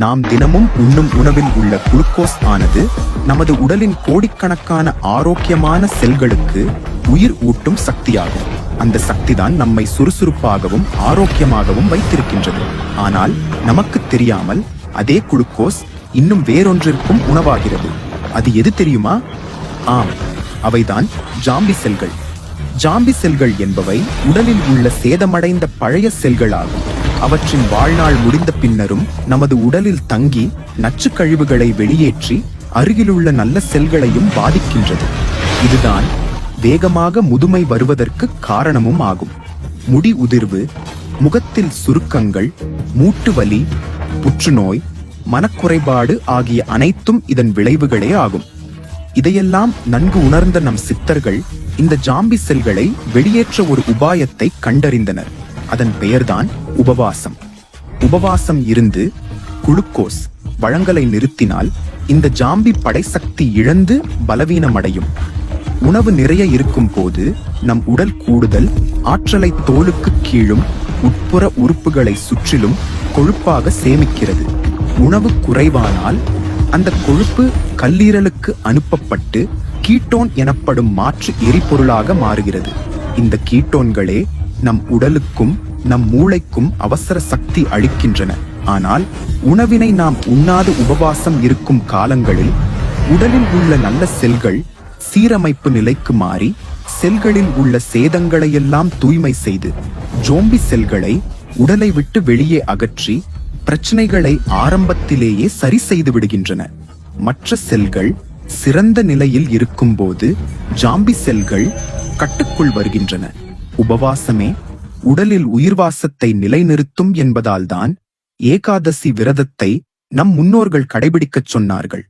நாம் தினமும் உண்ணும் உணவில் உள்ள குளுக்கோஸ் ஆனது நமது உடலின் கோடிக்கணக்கான ஆரோக்கியமான செல்களுக்கு உயிர் ஊட்டும் சக்தியாகும். அந்த சக்திதான் நம்மை சுறுசுறுப்பாகவும் ஆரோக்கியமாகவும் வைத்திருக்கின்றது. ஆனால் நமக்கு தெரியாமல் அதே குளுக்கோஸ் இன்னும் வேறொன்றிற்கும் உணவாகிறது. அது எது தெரியுமா? ஆம் அவைதான் ஜாம்பி செல்கள். ஜாம்பி செல்கள் என்பவை உடலில் உள்ள சேதமடைந்த பழைய செல்கள் ஆகும் அவற்றின் வாழ்நாள் முடிந்த பின்னரும் நமது உடலில் தங்கி நச்சுக்கழிவுகளை வெளியேற்றி அருகிலுள்ள நல்ல செல்களையும் பாதிக்கின்றது. இதுதான் வேகமாக முதுமை வருவதற்கு காரணமும் ஆகும். முடி உதிர்வு முகத்தில் சுருக்கங்கள் மூட்டு வலி புற்றுநோய் மனக்குறைபாடு ஆகிய அனைத்தும் இதன் விளைவுகளே ஆகும். இதையெல்லாம் நன்கு உணர்ந்த நம் சித்தர்கள் இந்த ஜாம்பி செல்களை வெளியேற்ற ஒரு உபாயத்தை கண்டறிந்தனர். அதன் பெயர்தான் உபவாசம். உபவாசம் இருந்து குளுக்கோஸ் வழங்கலை நிறுத்தினால் இந்த ஜாம்பி படைசக்தி இழந்து பலவீனமடையும். உணவு நிறைய இருக்கும் போது நம் உடல் கூடுதல் ஆற்றலை தோலுக்கு கீழும் உட்புற உறுப்புகளை சுற்றிலும் கொழுப்பாக சேமிக்கிறது. உணவு குறைவானால் அந்த கொழுப்பு கல்லீரலுக்கு அனுப்பப்பட்டு கீட்டோன் எனப்படும் மாற்று எரிபொருளாக மாறுகிறது. இந்த கீட்டோன்களே நம் உடலுக்கும் நம் மூளைக்கும் அவசர சக்தி அளிக்கின்றன. ஆனால் உணவினை நாம் உண்ணாத உபவாசம் இருக்கும் காலங்களில் உடலில் உள்ள நல்ல செல்கள் சீரமைப்பு நிலைக்கு மாறி செல்களில் உள்ள சேதங்களையெல்லாம் தூய்மை செய்து ஜோம்பி செல்களை உடலை விட்டு வெளியே அகற்றி பிரச்சனைகளை ஆரம்பத்திலேயே சரி செய்து விடுகின்றன. மற்ற செல்கள் சிறந்த நிலையில் இருக்கும்போது ஜாம்பி செல்கள் கட்டுக்குள் வருகின்றன. உபவாசமே உடலில் உயிர்வாசத்தை நிலைநிறுத்தும் என்பதால்தான் ஏகாதசி விரதத்தை நம் முன்னோர்கள் கடைபிடிக்கச் சொன்னார்கள்.